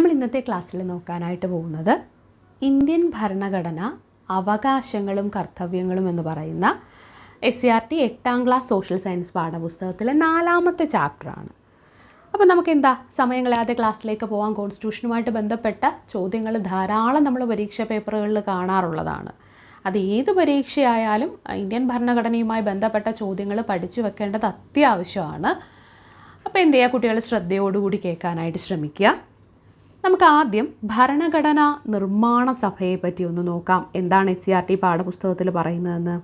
നമ്മൾ ഇന്നത്തെ ക്ലാസ്സിൽ നോക്കാനായിട്ട് പോകുന്നത് ഇന്ത്യൻ ഭരണഘടന അവകാശങ്ങളും കർത്തവ്യങ്ങളും എന്ന് പറയുന്ന എസ് സി ആർ ടി എട്ടാം ക്ലാസ് സോഷ്യൽ സയൻസ് പാഠപുസ്തകത്തിലെ നാലാമത്തെ ചാപ്റ്ററാണ്. അപ്പോൾ നമുക്ക് എന്താ സമയം കളയാതെ ക്ലാസ്സിലേക്ക് പോകാൻ കോൺസ്റ്റിറ്റ്യൂഷനുമായിട്ട് ബന്ധപ്പെട്ട ചോദ്യങ്ങൾ ധാരാളം നമ്മൾ പരീക്ഷാ പേപ്പറുകളിൽ കാണാറുള്ളതാണ്. അത് ഏത് പരീക്ഷയായാലും ഇന്ത്യൻ ഭരണഘടനയുമായി ബന്ധപ്പെട്ട ചോദ്യങ്ങൾ പഠിച്ചു വെക്കേണ്ടത് അത്യാവശ്യമാണ്. അപ്പോൾ എന്ത് ചെയ്യുക കുട്ടികൾ? ശ്രദ്ധയോടുകൂടി കേൾക്കാനായിട്ട് ശ്രമിക്കുക. നമുക്ക് ആദ്യം ഭരണഘടനാ നിർമ്മാണ സഭയെ പറ്റി ഒന്ന് നോക്കാം. എന്താണ് എസ് സി ആർ ടി പാഠപുസ്തകത്തിൽ പറയുന്നതെന്ന്?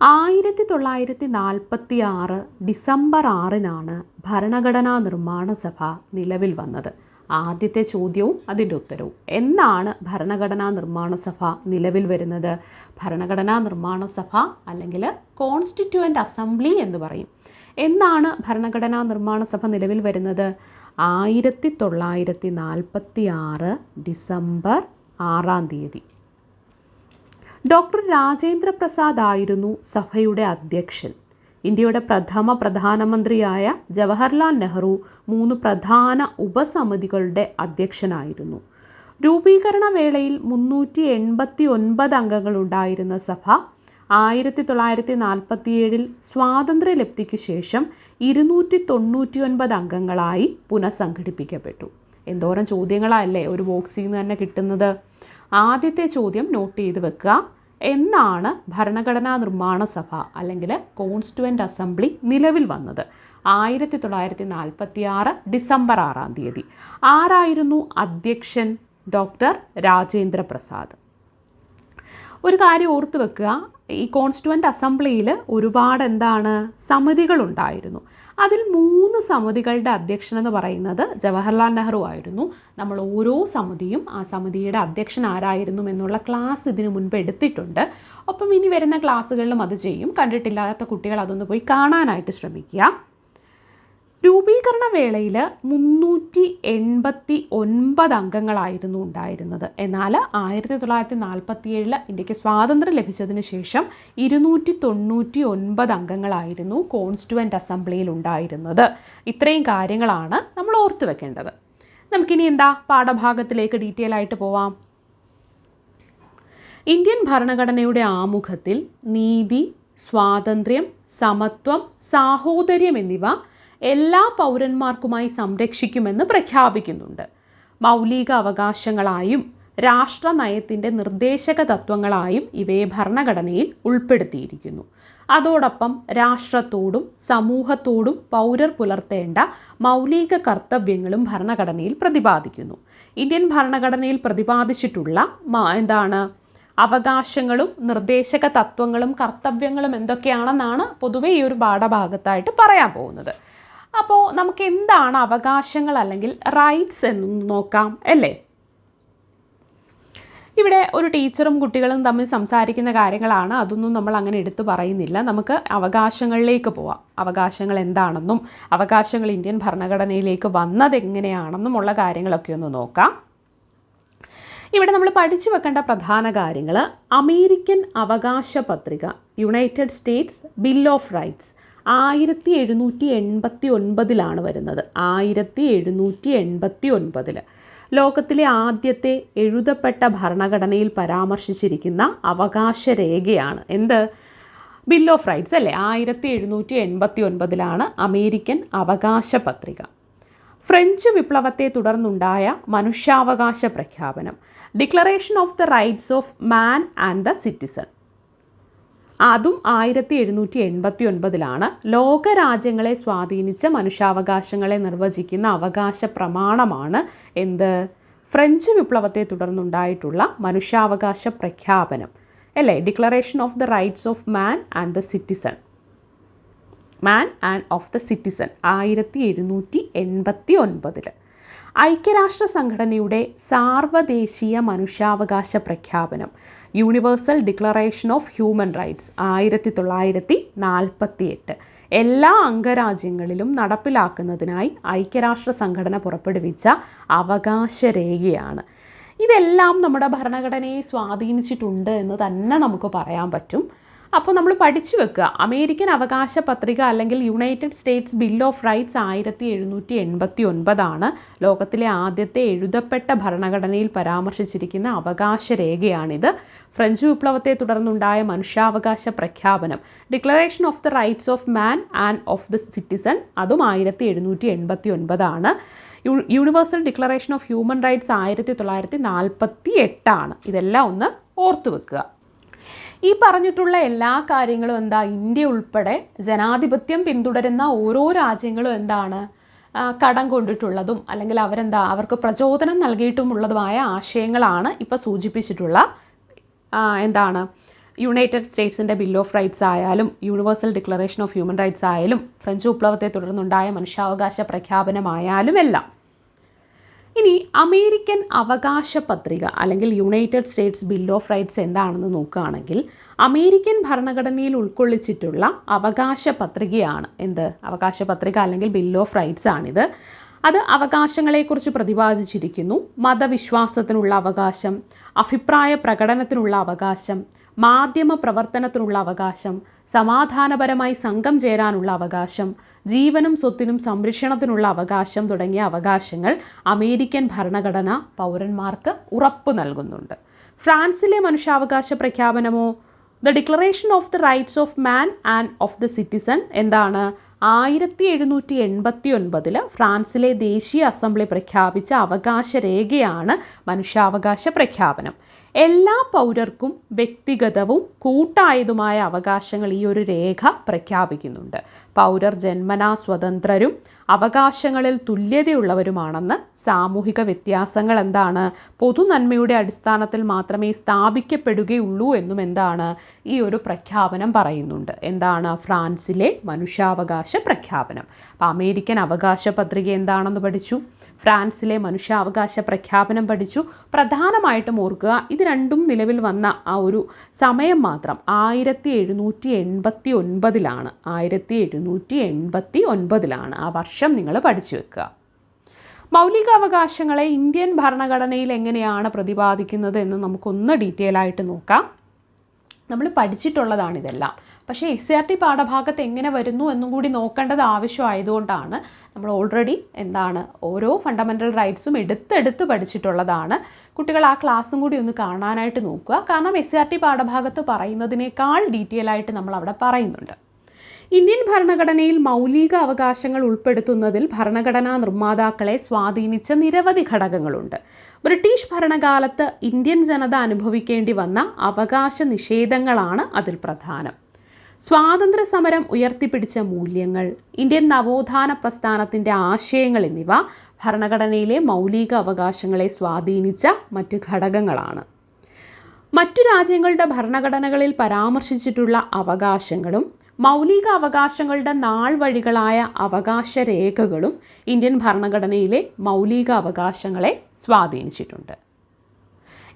ആയിരത്തി തൊള്ളായിരത്തി നാൽപ്പത്തി ആറ് ഡിസംബർ ആറിനാണ് ഭരണഘടനാ നിർമ്മാണ സഭ നിലവിൽ വന്നത്. ആദ്യത്തെ ചോദ്യവും അതിന്റെ ഉത്തരവും. എന്നാണ് ഭരണഘടനാ നിർമ്മാണ സഭ നിലവിൽ വരുന്നത്? ഭരണഘടനാ നിർമ്മാണ സഭ അല്ലെങ്കിൽ കോൺസ്റ്റിറ്റ്യുവന്റ് അസംബ്ലി എന്ന് പറയും. എന്നാണ് ഭരണഘടനാ നിർമ്മാണ സഭ നിലവിൽ വരുന്നത്? ആയിരത്തി തൊള്ളായിരത്തി നാൽപ്പത്തി ആറ് ഡിസംബർ ആറാം തീയതി. ഡോക്ടർ രാജേന്ദ്ര പ്രസാദ് ആയിരുന്നു സഭയുടെ അധ്യക്ഷൻ. ഇന്ത്യയുടെ പ്രഥമ പ്രധാനമന്ത്രിയായ ജവഹർലാൽ നെഹ്റു മൂന്ന് പ്രധാന ഉപസമിതികളുടെ അധ്യക്ഷനായിരുന്നു. രൂപീകരണ വേളയിൽ മുന്നൂറ്റി എൺപത്തി ഒൻപത് അംഗങ്ങളുണ്ടായിരുന്ന സഭ ആയിരത്തി തൊള്ളായിരത്തി നാൽപ്പത്തിയേഴിൽ സ്വാതന്ത്ര്യലബ്ധിക്ക് ശേഷം ഇരുന്നൂറ്റി തൊണ്ണൂറ്റി ഒൻപത് അംഗങ്ങളായി പുനഃസംഘടിപ്പിക്കപ്പെട്ടു. എന്തോരം ചോദ്യങ്ങളല്ലേ ഒരു ബോക്സിൽ നിന്ന് തന്നെ കിട്ടുന്നത്? ആദ്യത്തെ ചോദ്യം നോട്ട് ചെയ്ത് വെക്കുക. എന്നാണ് ഭരണഘടനാ നിർമ്മാണ സഭ അല്ലെങ്കിൽ കോൺസ്റ്റുവന്റ് അസംബ്ലി നിലവിൽ വന്നത്? ആയിരത്തി തൊള്ളായിരത്തി നാൽപ്പത്തി ആറ് ഡിസംബർ ആറാം തീയതി. ആരായിരുന്നു അധ്യക്ഷൻ? ഡോക്ടർ രാജേന്ദ്ര പ്രസാദ് ഒരു കാര്യം ഓർത്ത് വെക്കുക. ഈ കോൺസ്റ്റുവന്റ് അസംബ്ലിയിൽ ഒരുപാട് എന്താണ് സമിതികളുണ്ടായിരുന്നു. അതിൽ മൂന്ന് സമിതികളുടെ അധ്യക്ഷൻ എന്ന് പറയുന്നത് ജവഹർലാൽ നെഹ്റു ആയിരുന്നു. നമ്മൾ ഓരോ സമിതിയും ആ സമിതിയുടെ അധ്യക്ഷൻ ആരായിരുന്നു എന്നുള്ള ക്ലാസ് ഇതിനു മുൻപ് എടുത്തിട്ടുണ്ട്. ഒപ്പം ഇനി വരുന്ന ക്ലാസ്സുകളിലും അത് ചെയ്യും. കണ്ടിട്ടില്ലാത്ത കുട്ടികൾ അതൊന്ന് പോയി കാണാനായിട്ട് ശ്രമിക്കുക. രൂപീകരണ വേളയിൽ മുന്നൂറ്റി എൺപത്തി ഒൻപത് അംഗങ്ങളായിരുന്നു ഉണ്ടായിരുന്നത്. എന്നാൽ ആയിരത്തി തൊള്ളായിരത്തി നാൽപ്പത്തി ഏഴിൽ ഇന്ത്യയ്ക്ക് സ്വാതന്ത്ര്യം ലഭിച്ചതിന് ശേഷം ഇരുന്നൂറ്റി തൊണ്ണൂറ്റി ഒൻപത് അംഗങ്ങളായിരുന്നു കോൺസ്റ്റുവന്റ് അസംബ്ലിയിൽ ഉണ്ടായിരുന്നത്. ഇത്രയും കാര്യങ്ങളാണ് നമ്മൾ ഓർത്തു വെക്കേണ്ടത്. നമുക്കിനി എന്താ പാഠഭാഗത്തിലേക്ക് ഡീറ്റെയിൽ ആയിട്ട് പോവാം. ഇന്ത്യൻ ഭരണഘടനയുടെ ആമുഖത്തിൽ നീതി സ്വാതന്ത്ര്യം സമത്വം സാഹോദര്യം എന്നിവ എല്ലാ പൗരന്മാർക്കുമായി സംരക്ഷിക്കുമെന്ന് പ്രഖ്യാപിക്കുന്നുണ്ട്. മൗലിക അവകാശങ്ങളായും രാഷ്ട്ര നയത്തിന്റെ നിർദ്ദേശക തത്വങ്ങളായും ഇവയെ ഭരണഘടനയിൽ ഉൾപ്പെടുത്തിയിരിക്കുന്നു. അതോടൊപ്പം രാഷ്ട്രത്തോടും സമൂഹത്തോടും പൗരർ പുലർത്തേണ്ട മൗലിക കർത്തവ്യങ്ങളും ഭരണഘടനയിൽ പ്രതിപാദിക്കുന്നു. ഇന്ത്യൻ ഭരണഘടനയിൽ പ്രതിപാദിച്ചിട്ടുള്ള എന്താണ് അവകാശങ്ങളും നിർദ്ദേശക തത്വങ്ങളും കർത്തവ്യങ്ങളും എന്തൊക്കെയാണെന്നാണ് പൊതുവേ ഈ ഒരു പാഠഭാഗത്തായിട്ട് പറയാൻ പോകുന്നത്. അപ്പോൾ നമുക്ക് എന്താണ് അവകാശങ്ങൾ അല്ലെങ്കിൽ റൈറ്റ്സ് എന്ന് നോക്കാം അല്ലേ? ഇവിടെ ഒരു ടീച്ചറും കുട്ടികളും തമ്മിൽ സംസാരിക്കുന്ന കാര്യങ്ങളാണ്. അതൊന്നും നമ്മൾ അങ്ങനെ എടുത്തു പറയുന്നില്ല. നമുക്ക് അവകാശങ്ങളിലേക്ക് പോവാം. അവകാശങ്ങൾ എന്താണെന്നും അവകാശങ്ങൾ ഇന്ത്യൻ ഭരണഘടനയിലേക്ക് വന്നതെങ്ങനെയാണെന്നും ഉള്ള കാര്യങ്ങളൊക്കെ ഒന്ന് നോക്കാം. ഇവിടെ നമ്മൾ പഠിച്ചു വെക്കേണ്ട പ്രധാന കാര്യങ്ങൾ അമേരിക്കൻ അവകാശ പത്രിക United States bill of rights ആയിരത്തി എഴുന്നൂറ്റി എൺപത്തി ഒൻപതിലാണ് വരുന്നത്. ആയിരത്തി എഴുന്നൂറ്റി എൺപത്തി ഒൻപതിൽ ലോകത്തിലെ ആദ്യത്തെ എഴുതപ്പെട്ട ഭരണഘടനയിൽ പരാമർശിച്ചിരിക്കുന്ന അവകാശ രേഖയാണ് എന്ത്? ബിൽ ഓഫ് റൈറ്റ്സ് അല്ലേ? ആയിരത്തി എഴുന്നൂറ്റി എൺപത്തി ഒൻപതിലാണ് അമേരിക്കൻ അവകാശ പത്രിക ഫ്രഞ്ച് വിപ്ലവത്തെ തുടർന്നുണ്ടായ മനുഷ്യാവകാശ പ്രഖ്യാപനം. Declaration of the rights of man and the citizen അതും ആയിരത്തി എഴുന്നൂറ്റി എൺപത്തി ഒൻപതിലാണ് ലോകരാജ്യങ്ങളെ സ്വാധീനിച്ച മനുഷ്യാവകാശങ്ങളെ നിർവചിക്കുന്ന അവകാശ പ്രമാണമാണ് എന്ത്? ഫ്രഞ്ച് വിപ്ലവത്തെ തുടർന്നുണ്ടായിട്ടുള്ള മനുഷ്യാവകാശ പ്രഖ്യാപനം അല്ലേ? Declaration of the rights of man and the citizen man and of the citizen ആയിരത്തി എഴുന്നൂറ്റി എൺപത്തി ഒൻപതിൽ ഐക്യരാഷ്ട്ര സംഘടനയുടെ സാർവദേശീയ മനുഷ്യാവകാശ പ്രഖ്യാപനം universal declaration of human rights ആയിരത്തി തൊള്ളായിരത്തി നാൽപ്പത്തി എട്ട് എല്ലാ അംഗരാജ്യങ്ങളിലും നടപ്പിലാക്കുന്നതിനായി ഐക്യരാഷ്ട്ര സംഘടന പുറപ്പെടുവിച്ച അവകാശ രേഖയാണ് ഇതെല്ലാം നമ്മുടെ ഭരണഘടനയെ സ്വാധീനിച്ചിട്ടുണ്ട് എന്ന് തന്നെ നമുക്ക് പറയാൻ പറ്റും. അപ്പോൾ നമ്മൾ പഠിച്ചു വെക്കുക. അമേരിക്കൻ അവകാശ പത്രിക അല്ലെങ്കിൽ United States bill of rights ആയിരത്തി എഴുന്നൂറ്റി എൺപത്തി ഒൻപതാണ് ലോകത്തിലെ ആദ്യത്തെ എഴുതപ്പെട്ട ഭരണഘടനയിൽ പരാമർശിച്ചിരിക്കുന്ന അവകാശ രേഖയാണിത് ഫ്രഞ്ച് വിപ്ലവത്തെ തുടർന്നുണ്ടായ മനുഷ്യാവകാശ പ്രഖ്യാപനം declaration of the rights of man and of the citizen അതും ആയിരത്തി എഴുന്നൂറ്റി എൺപത്തി ഒൻപതാണ് universal declaration of human rights ആയിരത്തി തൊള്ളായിരത്തി നാൽപ്പത്തി എട്ടാണ് ഇതെല്ലാം ഒന്ന് ഓർത്തു വെക്കുക ഈ പറഞ്ഞിട്ടുള്ള എല്ലാ കാര്യങ്ങളും എന്താ ഇന്ത്യ ഉൾപ്പെടെ ജനാധിപത്യം പിന്തുടരുന്ന ഓരോ രാജ്യങ്ങളും എന്താണ് കടം കൊണ്ടിട്ടുള്ളതും അല്ലെങ്കിൽ അവരെന്താ അവർക്ക് പ്രചോദനം നൽകിയിട്ടുമുള്ളതുമായ ആശയങ്ങളാണ് ഇപ്പോൾ സൂചിപ്പിച്ചിട്ടുള്ള എന്താണ് യുണൈറ്റഡ് സ്റ്റേറ്റ്സിന്റെ ബിൽ ഓഫ് റൈറ്റ്സ് ആയാലും universal declaration of human rights ആയാലും ഫ്രഞ്ച് വിപ്ലവത്തെ തുടർന്നുണ്ടായ മനുഷ്യാവകാശ പ്രഖ്യാപനമായാലും എല്ലാം. ഇനി അമേരിക്കൻ അവകാശ പത്രിക അല്ലെങ്കിൽ United States bill of rights എന്താണെന്ന് നോക്കുകയാണെങ്കിൽ അമേരിക്കൻ ഭരണഘടനയിൽ ഉൾക്കൊള്ളിച്ചിട്ടുള്ള അവകാശ പത്രികയാണ് എന്ത്? അവകാശ പത്രിക അല്ലെങ്കിൽ ബിൽ ഓഫ് റൈറ്റ്സ് ആണിത്. അത് അവകാശങ്ങളെക്കുറിച്ച് പ്രതിപാദിച്ചിരിക്കുന്നു. മതവിശ്വാസത്തിനുള്ള അവകാശം അഭിപ്രായ പ്രകടനത്തിനുള്ള അവകാശം മാധ്യമ പ്രവർത്തനത്തിനുള്ള അവകാശം സമാധാനപരമായി സംഘം ചേരാനുള്ള അവകാശം ജീവനും സ്വത്തിനും സംരക്ഷണത്തിനുള്ള അവകാശം തുടങ്ങിയ അവകാശങ്ങൾ അമേരിക്കൻ ഭരണഘടന പൗരന്മാർക്ക് ഉറപ്പ് നൽകുന്നുണ്ട്. ഫ്രാൻസിലെ മനുഷ്യാവകാശ പ്രഖ്യാപനമോ? The declaration of the rights of man and of the citizen എന്താണ്? ആയിരത്തി എഴുന്നൂറ്റി എൺപത്തി ഒൻപതിൽ ഫ്രാൻസിലെ ദേശീയ അസംബ്ലി പ്രഖ്യാപിച്ച അവകാശ രേഖയാണ് മനുഷ്യാവകാശ പ്രഖ്യാപനം. എല്ലാ പൗരർക്കും വ്യക്തിഗതവും കൂട്ടായതുമായ അവകാശങ്ങൾ ഈ ഒരു രേഖ പ്രഖ്യാപിക്കുന്നുണ്ട്. പൗരർ ജന്മനാ സ്വതന്ത്രരും അവകാശങ്ങളിൽ തുല്യതയുള്ളവരുമാണെന്ന് സാമൂഹിക വ്യത്യാസങ്ങൾ എന്താണ്? പൊതുനന്മയുടെ അടിസ്ഥാനത്തിൽ മാത്രമേ സ്ഥാപിക്കപ്പെടുകയുള്ളൂ എന്നും എന്താണ് ഈ ഒരു പ്രഖ്യാപനം പറയുന്നുണ്ട്. എന്താണ് ഫ്രാൻസിലെ മനുഷ്യാവകാശ പ്രഖ്യാപനം? അപ്പം അമേരിക്കൻ അവകാശ പത്രിക എന്താണെന്ന് പഠിച്ചു? ഫ്രാൻസിലെ മനുഷ്യാവകാശ പ്രഖ്യാപനം പഠിച്ചു. പ്രധാനമായിട്ടും ഓർക്കുക ഇത് രണ്ടും നിലവിൽ വന്ന ആ ഒരു സമയം മാത്രം. ആയിരത്തി എഴുന്നൂറ്റി എൺപത്തി ഒൻപതിലാണ് ആയിരത്തി എഴുന്നൂറ്റി എൺപത്തി ഒൻപതിലാണ് ആ വർഷം നിങ്ങൾ പഠിച്ചു വെക്കുക. മൗലികാവകാശങ്ങളെ ഇന്ത്യൻ ഭരണഘടനയിൽ എങ്ങനെയാണ് പ്രതിപാദിക്കുന്നത് എന്ന് നമുക്കൊന്ന് ഡീറ്റെയിൽ ആയിട്ട് നോക്കാം. നമ്മൾ പഠിച്ചിട്ടുള്ളതാണ് ഇതെല്ലാം. പക്ഷേ എസ് ആർ ടി പാഠഭാഗത്ത് എങ്ങനെ വരുന്നു എന്നും കൂടി നോക്കേണ്ടത് ആവശ്യമായതുകൊണ്ടാണ് നമ്മൾ ഓൾറെഡി എന്താണ് ഓരോ ഫണ്ടമെന്റൽ റൈറ്റ്സും എടുത്തെടുത്ത് പഠിച്ചിട്ടുള്ളതാണ്. കുട്ടികൾ ആ ക്ലാസ്സും കൂടി ഒന്ന് കാണാനായിട്ട് നോക്കുക. കാരണം എസ് ആർ ടി പാഠഭാഗത്ത് പറയുന്നതിനേക്കാൾ ഡീറ്റെയിൽ ആയിട്ട് നമ്മൾ അവിടെ പറയുന്നുണ്ട്. ഇന്ത്യൻ ഭരണഘടനയിൽ മൗലിക അവകാശങ്ങൾ ഉൾപ്പെടുത്തുന്നതിൽ ഭരണഘടനാ നിർമ്മാതാക്കളെ സ്വാധീനിച്ച നിരവധി ഘടകങ്ങളുണ്ട്. ബ്രിട്ടീഷ് ഭരണകാലത്ത് ഇന്ത്യൻ ജനത അനുഭവിക്കേണ്ടി വന്ന അവകാശ നിഷേധങ്ങളാണ് അതിൽ പ്രധാനം. സ്വാതന്ത്ര്യ സമരം ഉയർത്തിപ്പിടിച്ച മൂല്യങ്ങൾ ഇന്ത്യൻ നവോത്ഥാന പ്രസ്ഥാനത്തിന്റെ ആശയങ്ങൾ എന്നിവ ഭരണഘടനയിലെ മൗലിക അവകാശങ്ങളെ സ്വാധീനിച്ച മറ്റ് ഘടകങ്ങളാണ്. മറ്റു രാജ്യങ്ങളുടെ ഭരണഘടനകളിൽ പരാമർശിച്ചിട്ടുള്ള അവകാശങ്ങളും മൗലിക അവകാശങ്ങളുടെ നാൾ വഴികളായ അവകാശ രേഖകളും ഇന്ത്യൻ ഭരണഘടനയിലെ മൗലിക അവകാശങ്ങളെ സ്വാധീനിച്ചിട്ടുണ്ട്.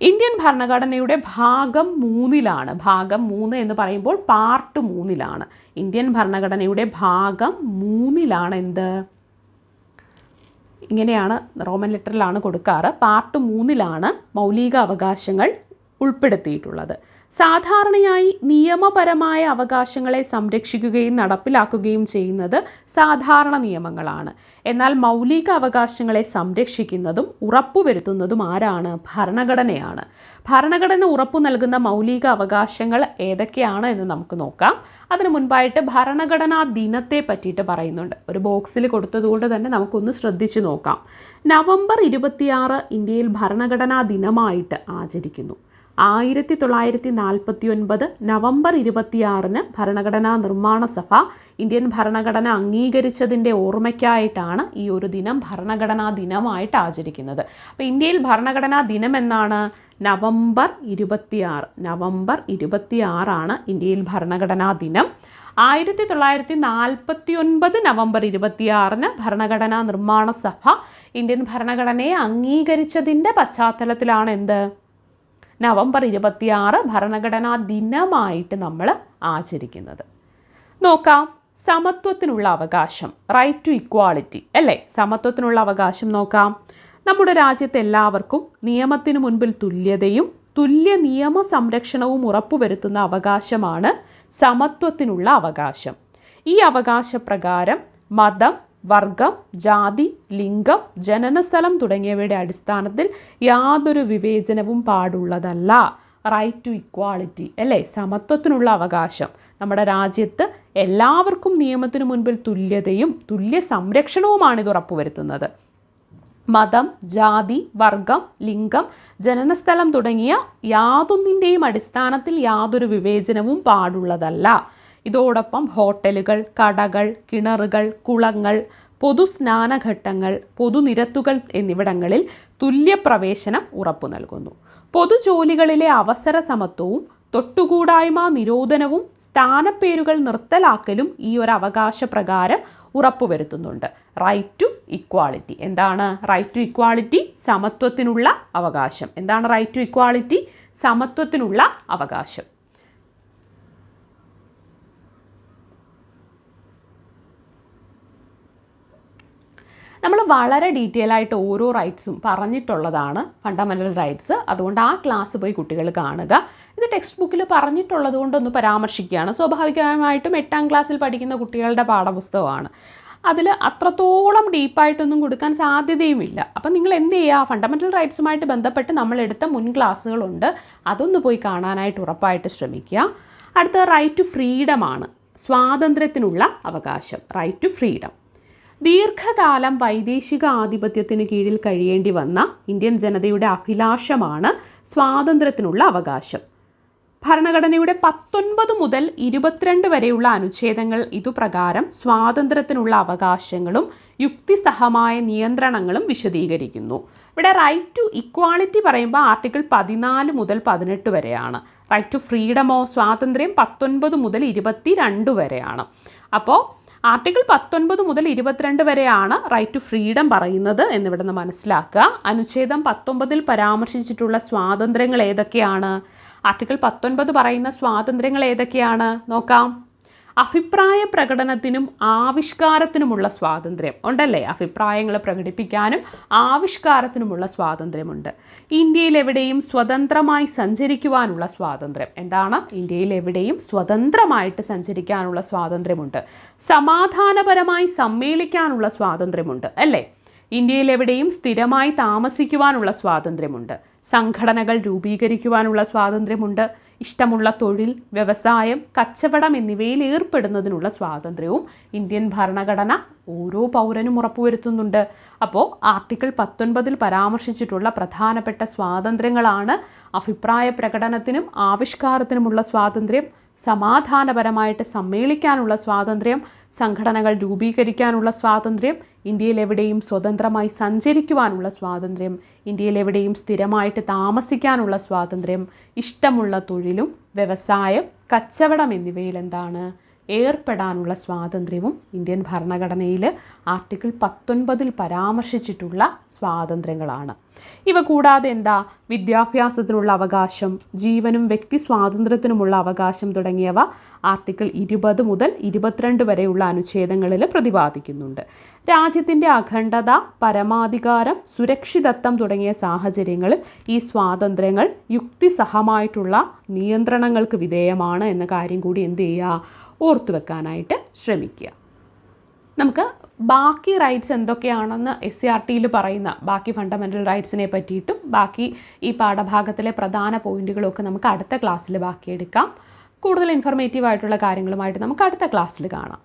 ഇന്ത്യൻ ഭരണഘടനയുടെ ഭാഗം മൂന്നിലാണ്. ഭാഗം മൂന്ന് എന്ന് പറയുമ്പോൾ പാർട്ട് മൂന്നിലാണ്. ഇന്ത്യൻ ഭരണഘടനയുടെ ഭാഗം മൂന്നിലാണ് എന്ത്? ഇങ്ങനെയാണ് റോമൻ ലെറ്ററിലാണ് കൊടുക്കാറ്. പാർട്ട് മൂന്നിലാണ് മൗലിക അവകാശങ്ങൾ ഉൾപ്പെടുത്തിയിട്ടുള്ളത്. സാധാരണയായി നിയമപരമായ അവകാശങ്ങളെ സംരക്ഷിക്കുകയും നടപ്പിലാക്കുകയും ചെയ്യുന്നത് സാധാരണ നിയമങ്ങളാണ്. എന്നാൽ മൗലിക അവകാശങ്ങളെ സംരക്ഷിക്കുന്നതും ഉറപ്പുവരുത്തുന്നതും ആരാണ്? ഭരണഘടനയാണ്. ഭരണഘടന ഉറപ്പു നൽകുന്ന മൗലിക അവകാശങ്ങൾ ഏതൊക്കെയാണ് എന്ന് നമുക്ക് നോക്കാം. അതിനു മുൻപായിട്ട് ഭരണഘടനാ ദിനത്തെ പറ്റിയിട്ട് പറയുന്നുണ്ട്. ഒരു ബോക്സിൽ കൊടുത്തതുകൊണ്ട് തന്നെ നമുക്കൊന്ന് ശ്രദ്ധിച്ചു നോക്കാം. നവംബർ ഇരുപത്തിയാറ് ഇന്ത്യയിൽ ഭരണഘടനാ ദിനമായിട്ട് ആചരിക്കുന്നു. ആയിരത്തി തൊള്ളായിരത്തി നാൽപ്പത്തി ഒൻപത് നവംബർ ഇരുപത്തിയാറിന് ഭരണഘടനാ നിർമ്മാണ സഭ ഇന്ത്യൻ ഭരണഘടന അംഗീകരിച്ചതിന്റെ ഓർമ്മയ്ക്കായിട്ടാണ് ഈ ഒരു ദിനം ഭരണഘടനാ ദിനമായിട്ട് ആചരിക്കുന്നത്. അപ്പോൾ ഇന്ത്യയിൽ ഭരണഘടനാ ദിനം എന്നാണ് നവംബർ ഇരുപത്തിയാറ്. നവംബർ ഇരുപത്തിയാറാണ് ഇന്ത്യയിൽ ഭരണഘടനാ ദിനം. ആയിരത്തി തൊള്ളായിരത്തി നാൽപ്പത്തി ഒൻപത് നവംബർ ഇരുപത്തിയാറിന് ഭരണഘടനാ നിർമ്മാണ സഭ ഇന്ത്യൻ ഭരണഘടനയെ അംഗീകരിച്ചതിന്റെ പശ്ചാത്തലത്തിലാണ് എന്ത് നവംബർ ഇരുപത്തിയാറ് ഭരണഘടനാ ദിനമായിട്ട് നമ്മൾ ആചരിക്കുന്നത്. നോക്കാം സമത്വത്തിനുള്ള അവകാശം റൈറ്റ് ടു ഇക്വാളിറ്റി അല്ലേ? സമത്വത്തിനുള്ള അവകാശം നോക്കാം. നമ്മുടെ രാജ്യത്ത് എല്ലാവർക്കും നിയമത്തിനു മുൻപിൽ തുല്യതയും തുല്യ നിയമ സംരക്ഷണവും ഉറപ്പുവരുത്തുന്ന അവകാശമാണ് സമത്വത്തിനുള്ള അവകാശം. ഈ അവകാശപ്രകാരം മതം വർഗം ജാതി ലിംഗം ജനനസ്ഥലം തുടങ്ങിയവയുടെ അടിസ്ഥാനത്തിൽ യാതൊരു വിവേചനവും പാടുള്ളതല്ല. റൈറ്റ് ടു ഇക്വാളിറ്റി അല്ലേ? സമത്വത്തിനുള്ള അവകാശം. നമ്മുടെ രാജ്യത്ത് എല്ലാവർക്കും നിയമത്തിനു മുൻപിൽ തുല്യതയും തുല്യ സംരക്ഷണവുമാണ് ഇത് ഉറപ്പുവരുത്തുന്നത്. മതം ജാതി വർഗം ലിംഗം ജനനസ്ഥലം തുടങ്ങിയ യാതൊന്നിന്റെയും അടിസ്ഥാനത്തിൽ യാതൊരു വിവേചനവും പാടുള്ളതല്ല. ഇതോടൊപ്പം ഹോട്ടലുകൾ കടകൾ കിണറുകൾ കുളങ്ങൾ പൊതു സ്നാനഘട്ടങ്ങൾ പൊതുനിരത്തുകൾ എന്നിവിടങ്ങളിൽ തുല്യപ്രവേശനം ഉറപ്പു നൽകുന്നു. പൊതുജോലികളിലെ അവസര സമത്വവും തൊട്ടുകൂടായ്മ നിരോധനവും സ്ഥാനപ്പേരുകൾ നിർത്തലാക്കലും ഈ ഒരു അവകാശ പ്രകാരം ഉറപ്പുവരുത്തുന്നുണ്ട്. റൈറ്റ് ടു ഇക്വാളിറ്റി എന്താണ്? റൈറ്റ് ടു ഇക്വാളിറ്റി സമത്വത്തിനുള്ള അവകാശം. എന്താണ് റൈറ്റ് ടു ഇക്വാളിറ്റി സമത്വത്തിനുള്ള അവകാശം. നമ്മൾ വളരെ ഡീറ്റെയിൽ ആയിട്ട് ഓരോ റൈറ്റ്സും പറഞ്ഞിട്ടുള്ളതാണ് ഫണ്ടമെന്റൽ റൈറ്റ്സ് അതുകൊണ്ട് ആ ക്ലാസ് പോയി കുട്ടികൾ കാണുക. ഇത് ടെക്സ്റ്റ് ബുക്കിൽ പറഞ്ഞിട്ടുള്ളത് കൊണ്ടൊന്ന് പരാമർശിക്കുകയാണ്. സ്വാഭാവികമായിട്ടും എട്ടാം ക്ലാസ്സിൽ പഠിക്കുന്ന കുട്ടികളുടെ പാഠപുസ്തകമാണ്. അതിൽ അത്രത്തോളം ഡീപ്പായിട്ടൊന്നും കൊടുക്കാൻ സാധ്യതയുമില്ല. അപ്പം നിങ്ങൾ എന്ത് ചെയ്യുക? ഫണ്ടമെന്റൽ റൈറ്റ്സുമായിട്ട് ബന്ധപ്പെട്ട് നമ്മളെടുത്ത മുൻ ക്ലാസ്സുകളുണ്ട് അതൊന്ന് പോയി കാണാനായിട്ട് ഉറപ്പായിട്ട് ശ്രമിക്കുക. അടുത്ത റൈറ്റ് ടു ഫ്രീഡമാണ് സ്വാതന്ത്ര്യത്തിനുള്ള അവകാശം. റൈറ്റ് ടു ഫ്രീഡം ദീർഘകാലം വൈദേശിക ആധിപത്യത്തിന് കീഴിൽ കഴിയേണ്ടി വന്ന ഇന്ത്യൻ ജനതയുടെ അഭിലാഷമാണ് സ്വാതന്ത്ര്യത്തിനുള്ള അവകാശം. ഭരണഘടനയുടെ പത്തൊൻപത് മുതൽ ഇരുപത്തിരണ്ട് വരെയുള്ള അനുച്ഛേദങ്ങൾ ഇതുപ്രകാരം സ്വാതന്ത്ര്യത്തിനുള്ള അവകാശങ്ങളും യുക്തിസഹമായ നിയന്ത്രണങ്ങളും വിശദീകരിക്കുന്നു. ഇവിടെ റൈറ്റ് ടു ഇക്വാളിറ്റി പറയുമ്പോൾ ആർട്ടിക്കിൾ പതിനാല് മുതൽ പതിനെട്ട് വരെയാണ്. റൈറ്റ് ടു ഫ്രീഡമോ സ്വാതന്ത്ര്യം പത്തൊൻപത് മുതൽ ഇരുപത്തി രണ്ട് വരെയാണ്. അപ്പോൾ ആർട്ടിക്കിൾ പത്തൊൻപത് മുതൽ ഇരുപത്തിരണ്ട് വരെയാണ് റൈറ്റ് ടു ഫ്രീഡം പറയുന്നത് എന്നിവിടെ നിന്ന് മനസ്സിലാക്കുക. അനുച്ഛേദം പത്തൊമ്പതിൽ പരാമർശിച്ചിട്ടുള്ള സ്വാതന്ത്ര്യങ്ങൾ ഏതൊക്കെയാണ്? ആർട്ടിക്കിൾ പത്തൊൻപത് പറയുന്ന സ്വാതന്ത്ര്യങ്ങൾ ഏതൊക്കെയാണ്? നോക്കാം. അഭിപ്രായ പ്രകടനത്തിനും ആവിഷ്കാരത്തിനുമുള്ള സ്വാതന്ത്ര്യം ഉണ്ടല്ലേ? അഭിപ്രായങ്ങൾ പ്രകടിപ്പിക്കാനും ആവിഷ്കാരത്തിനുമുള്ള സ്വാതന്ത്ര്യമുണ്ട്. ഇന്ത്യയിൽ എവിടെയും സ്വതന്ത്രമായി സഞ്ചരിക്കുവാനുള്ള സ്വാതന്ത്ര്യം. എന്താണ്? ഇന്ത്യയിൽ എവിടെയും സ്വതന്ത്രമായിട്ട് സഞ്ചരിക്കാനുള്ള സ്വാതന്ത്ര്യമുണ്ട്. സമാധാനപരമായി സമ്മേളിക്കാനുള്ള സ്വാതന്ത്ര്യമുണ്ട് അല്ലേ? ഇന്ത്യയിൽ എവിടെയും സ്ഥിരമായി താമസിക്കുവാനുള്ള സ്വാതന്ത്ര്യമുണ്ട്. സംഘടനകൾ രൂപീകരിക്കുവാനുള്ള സ്വാതന്ത്ര്യമുണ്ട്. ഇഷ്ടമുള്ള തൊഴിൽ വ്യവസായം കച്ചവടം എന്നിവയിൽ ഏർപ്പെടുന്നതിനുള്ള സ്വാതന്ത്ര്യവും ഇന്ത്യൻ ഭരണഘടന ഓരോ പൗരനും ഉറപ്പുവരുത്തുന്നുണ്ട്. അപ്പോൾ ആർട്ടിക്കിൾ പത്തൊൻപതിൽ പരാമർശിച്ചിട്ടുള്ള പ്രധാനപ്പെട്ട സ്വാതന്ത്ര്യങ്ങളാണ് അഭിപ്രായ പ്രകടനത്തിനും ആവിഷ്കാരത്തിനുമുള്ള സ്വാതന്ത്ര്യം സമാധാനപരമായിട്ട് സമ്മേളിക്കാനുള്ള സ്വാതന്ത്ര്യം സംഘടനകൾ രൂപീകരിക്കാനുള്ള സ്വാതന്ത്ര്യം ഇന്ത്യയിൽ എവിടെയും സ്വതന്ത്രമായി സഞ്ചരിക്കുവാനുള്ള സ്വാതന്ത്ര്യം ഇന്ത്യയിൽ എവിടെയും സ്ഥിരമായിട്ട് താമസിക്കാനുള്ള സ്വാതന്ത്ര്യം ഇഷ്ടമുള്ള തൊഴിലും വ്യവസായം കച്ചവടം എന്നിവയിൽ എന്താണ്? ഏർപ്പെടാനുള്ള സ്വാതന്ത്ര്യവും ഇന്ത്യൻ ഭരണഘടനയിൽ ആർട്ടിക്കിൾ പത്തൊൻപതിൽ പരാമർശിച്ചിട്ടുള്ള സ്വാതന്ത്ര്യങ്ങളാണ്. ഇവ കൂടാതെ എന്താ? വിദ്യാഭ്യാസത്തിനുള്ള അവകാശം ജീവനും വ്യക്തി സ്വാതന്ത്ര്യത്തിനുമുള്ള അവകാശം തുടങ്ങിയവ ആർട്ടിക്കിൾ ഇരുപത് മുതൽ ഇരുപത്തിരണ്ട് വരെയുള്ള അനുച്ഛേദങ്ങളിൽ പ്രതിപാദിക്കുന്നുണ്ട്. രാജ്യത്തിന്റെ അഖണ്ഡത പരമാധികാരം സുരക്ഷിതത്വം തുടങ്ങിയ സാഹചര്യങ്ങളിൽ ഈ സ്വാതന്ത്ര്യങ്ങൾ യുക്തിസഹമായിട്ടുള്ള നിയന്ത്രണങ്ങൾക്ക് വിധേയമാണ് എന്ന കാര്യം കൂടി എന്ത് ചെയ്യുക? ഓർത്തു വെക്കാനായിട്ട് ശ്രമിക്കുക. നമുക്ക് ബാക്കി റൈറ്റ്സ് എന്തൊക്കെയാണെന്ന് എസ് സി ആർ ടിയിൽ പറയുന്ന ബാക്കി ഫണ്ടമെന്റൽ റൈറ്റ്സിനെ പറ്റിയിട്ടും ബാക്കി ഈ പാഠഭാഗത്തിലെ പ്രധാന പോയിന്റുകളൊക്കെ നമുക്ക് അടുത്ത ക്ലാസ്സിൽ ബാക്കിയെടുക്കാം. കൂടുതൽ ഇൻഫർമേറ്റീവ് ആയിട്ടുള്ള കാര്യങ്ങളുമായിട്ട് നമുക്ക് അടുത്ത ക്ലാസ്സിൽ കാണാം.